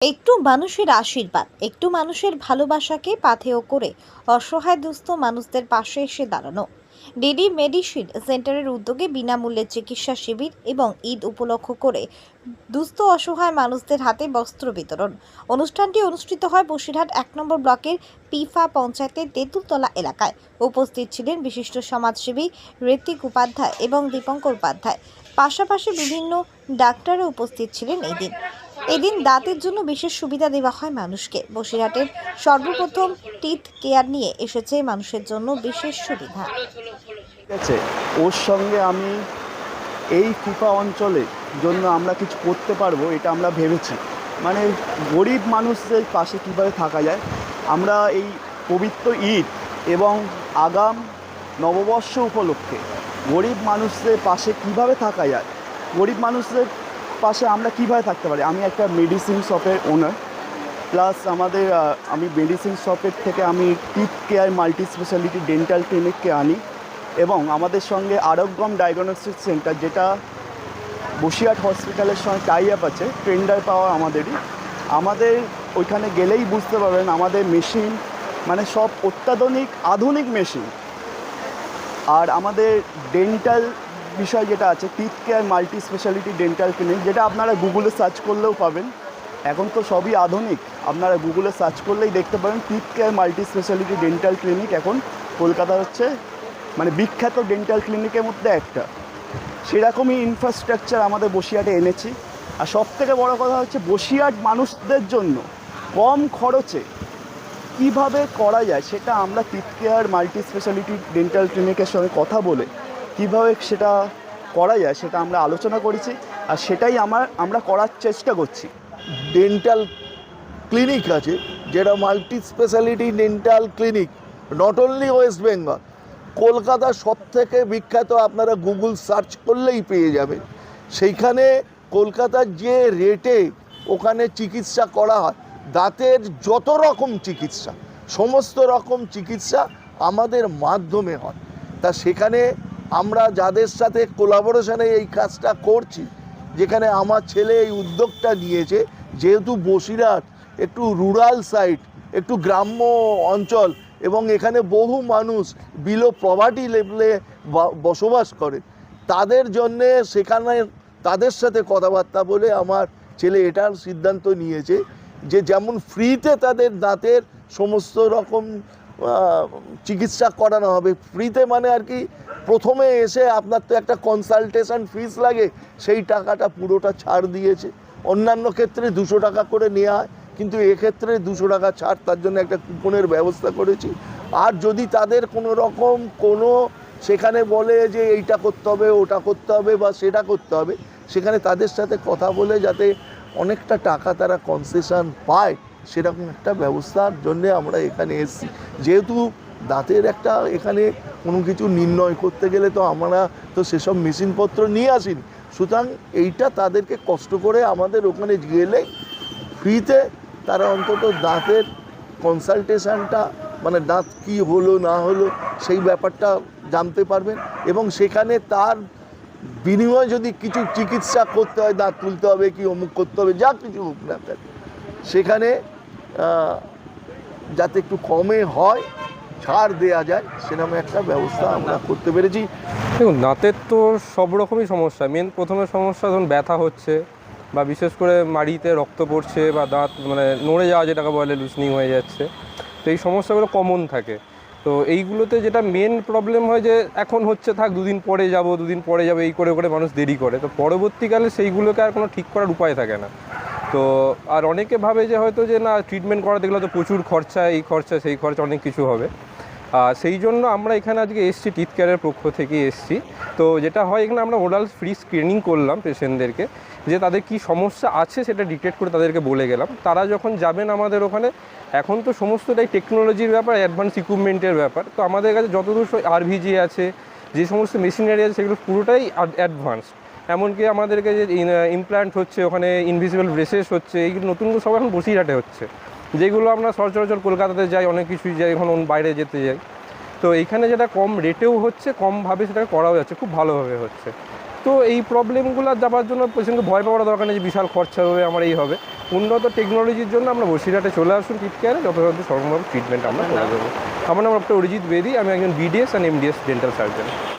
একটু মানুষের আশীর্বাদ, একটু মানুষের ভালোবাসাকে পাথেয় করে অসহায় দুস্থ মানুষদের পাশে এসে দাঁড়ানো। ডিডি মেডিসিন সেন্টারের উদ্যোগে বিনামূল্যে চিকিৎসা শিবির এবং ঈদ উপলক্ষ করে দুস্থ অসহায় মানুষদের হাতে বস্ত্র বিতরণ। অনুষ্ঠানটি অনুষ্ঠিত হয় বসিরহাট এক নম্বর ব্লকের পিফা পঞ্চায়েতের তেঁতুলতলা এলাকায়। উপস্থিত ছিলেন বিশিষ্ট সমাজসেবী ঋত্বিক উপাধ্যায় এবং দীপঙ্কর উপাধ্যায়। পাশাপাশি বিভিন্ন ডাক্তারও উপস্থিত ছিলেন এই দিন এদিন দাঁতের জন্য বিশেষ সুবিধা দেওয়া হয় মানুষকে। বসিরহাটের সর্বপ্রথম টিথ কেয়ার নিয়ে এসেছে মানুষের জন্য বিশেষ সুবিধা। আছে ওর সঙ্গে আমি এই ফিফা অঞ্চলে জন্য আমরা কিছু করতে পারব, এটা আমরা ভেবেছি। মানে গরিব মানুষদের পাশে কীভাবে থাকা যায়? আমরা এই পবিত্র ঈদ এবং আগাম নববর্ষ উপলক্ষে গরিব মানুষদের পাশে কীভাবে থাকা যায়? গরিব মানুষদের পাশে আমরা কীভাবে থাকতে পারি? আমি একটা মেডিসিন শপের ওনার প্লাস আমাদের আমি মেডিসিন শপের থেকে আমি teeth care multi speciality dental ক্লিনিককে আনি, এবং আমাদের সঙ্গে আরোগ্যম ডায়াগনস্টিক সেন্টার যেটা বসিরহাট হসপিটালের সঙ্গে টাই আপ আছে টেন্ডার পাওয়া আমাদেরই। আমাদের ওইখানে গেলেই বুঝতে পারবেন, আমাদের মেশিন মানে সব অত্যাধুনিক, আধুনিক মেশিন আর আমাদের ডেন্টাল বিষয় যেটা আছে teeth care multi speciality dental clinic যেটা আপনারা গুগলে সার্চ করলেও পাবেন। এখন তো সবই আধুনিক। আপনারা গুগলে সার্চ করলেই দেখতে পাবেন teeth care multi speciality dental clinic এখন কলকাতা হচ্ছে মানে বিখ্যাত ডেন্টাল ক্লিনিকের মধ্যে একটা। সেরকমই ইনফ্রাস্ট্রাকচার আমাদের বসিরহাটে এনেছি। আর সব থেকে বড়ো কথা হচ্ছে, বসিরহাট মানুষদের জন্য কম খরচে কীভাবে করা যায়, সেটা আমরা teeth care multi speciality dental ক্লিনিকের সঙ্গে কথা বলে কীভাবে সেটা করা যায় সেটা আমরা আলোচনা করেছি আর সেটাই আমার, আমরা করার চেষ্টা করছি। ডেন্টাল ক্লিনিক আছে, যেটা multi speciality dental clinic not only West Bengal কলকাতার সব থেকে বিখ্যাত আপনারা গুগল সার্চ করলেই পেয়ে যাবেন। সেইখানে কলকাতার যে রেটে ওখানে চিকিৎসা করা হয়, দাঁতের যত রকম চিকিৎসা, সমস্ত রকম চিকিৎসা আমাদের মাধ্যমে হয়। তা সেখানে আমরা যাদের সাথে কোলাবোরেশনে এই কাজটা করছি, যেখানে আমার ছেলে এই উদ্যোগটা নিয়েছে, যেহেতু বসিরহাট একটু রুরাল সাইট একটু গ্রাম্য অঞ্চল এবং এখানে বহু মানুষ বিলো প্রভার্টি লেভেলে বসবাস করে, তাদের জন্যে সেখানে তাদের সাথে কথাবার্তা বলে আমার ছেলে এটার সিদ্ধান্ত নিয়েছে যে যেমন ফ্রিতে তাদের দাঁতের সমস্ত রকম চিকিৎসা করানো হবে। ফ্রিতে মানে আর কি প্রথমে এসে আপনার তো একটা কনসালটেশন ফিস লাগে, সেই টাকাটা পুরোটা ছাড় দিয়েছে। অন্যান্য ক্ষেত্রে দুশো টাকা করে নেওয়া হয়, কিন্তু এক্ষেত্রে দুশো টাকা ছাড়, তার জন্য একটা কুপনের ব্যবস্থা করেছি। আর যদি তাদের কোনো রকম কোনো সেখানে বলে যে এইটা করতে হবে, ওটা করতে হবে বা সেটা করতে হবে, সেখানে তাদের সাথে কথা বলে যাতে অনেকটা টাকা তারা কনসেশন পায়। সেরকম একটা ব্যবস্থার জন্য আমরা এখানে এসেছি। যেহেতু দাঁতের একটা এখানে কোনো কিছু নির্ণয় করতে গেলে তো আমরা তো সেসব মেশিনপত্র নিয়ে আসিনি। সুতরাং এইটা তাদেরকে কষ্ট করে আমাদের ওখানে গেলে ফ্রিতে তারা অন্তত দাঁতের কনসালটেশনটা মানে দাঁত কি হলো, না হলো, সেই ব্যাপারটা জানতে পারবেন এবং সেখানে তার বিনিময়ে যদি কিছু চিকিৎসা করতে হয়, দাঁত তুলতে হবে কি, অমুক করতে হবে, যা কিছু হোক না সেখানে যাতে একটু কমে হয়, ছাড় দেয়া যায় সেরকম একটা ব্যবস্থা আমরা করতে পেরেছি। দেখুন, দাঁতের তো সব রকমই সমস্যা। মেন প্রথমে সমস্যা ধরুন ব্যথা হচ্ছে, বা বিশেষ করে মাড়িতে রক্ত পড়ছে, বা দাঁত মানে নড়ে যাওয়া যেটাকে বলে লুসনিং হয়ে যাচ্ছে। তো এই সমস্যাগুলো কমন থাকে। তো এইগুলোতে যেটা মেন প্রবলেম হয় যে, এখন হচ্ছে থাক, দুদিন পরে যাব, দুদিন পরে যাব, এই করে করে মানুষ দেরি করে। তো পরবর্তীকালে সেইগুলোকে আর কোনো ঠিক করার উপায় থাকে না। তো আর অনেকে ভাবে যে হয়তো যে না ট্রিটমেন্ট করাতে গেলে তো প্রচুর খরচা, এই খরচা, সেই খরচা অনেক কিছু হবে। আর সেই জন্য আমরা এখানে আজকে এসছি টিথ কেয়ারের পক্ষ থেকে এসছি। তো যেটা হয়, এখানে আমরা ওরাল ফ্রি স্ক্রিনিং করলাম পেশেন্টদেরকে যে তাদের কি সমস্যা আছে সেটা ডিটেক্ট করে তাদেরকে বলে গেলাম। তারা যখন যাবেন আমাদের ওখানে, এখন তো সমস্তটাই টেকনোলজির ব্যাপার অ্যাডভান্স ইকুইপমেন্টের ব্যাপার। তো আমাদের কাছে যতদূর আরভিজি আছে, যে সমস্ত মেশিনারি আছে, সেগুলো পুরোটাই অ্যাডভান্স এমনকি আমাদেরকে যে ইমপ্ল্যান্ট হচ্ছে, ওখানে ইনভিজিবল ব্রেসেস হচ্ছে, এইগুলো নতুনগুলো সব এখন বসিরহাটে হচ্ছে। যেগুলো আমরা সচরাচর কলকাতাতে যাই, অনেক কিছুই যাই, এখন বাইরে যেতে যাই। তো এইখানে যেটা কম রেটেও হচ্ছে কমভাবে সেটাকে করাও যাচ্ছে, খুব ভালোভাবে হচ্ছে। তো এই প্রবলেমগুলো যাবার জন্য পেশেন্টকে ভয় পাওয়ার দরকার নেই যে বিশাল খরচা হবে, আমার এই হবে। উন্নত টেকনোলজির জন্য আমরা বসিরহাটে চলে আসুন কিট কেয়ারে যথাযথ সর্বভাবে ট্রিটমেন্ট আমরা করে দেবো। আমার নাম ডক্টর অরিজিৎ বেদি, আমি একজন BDS and MDS dental surgeon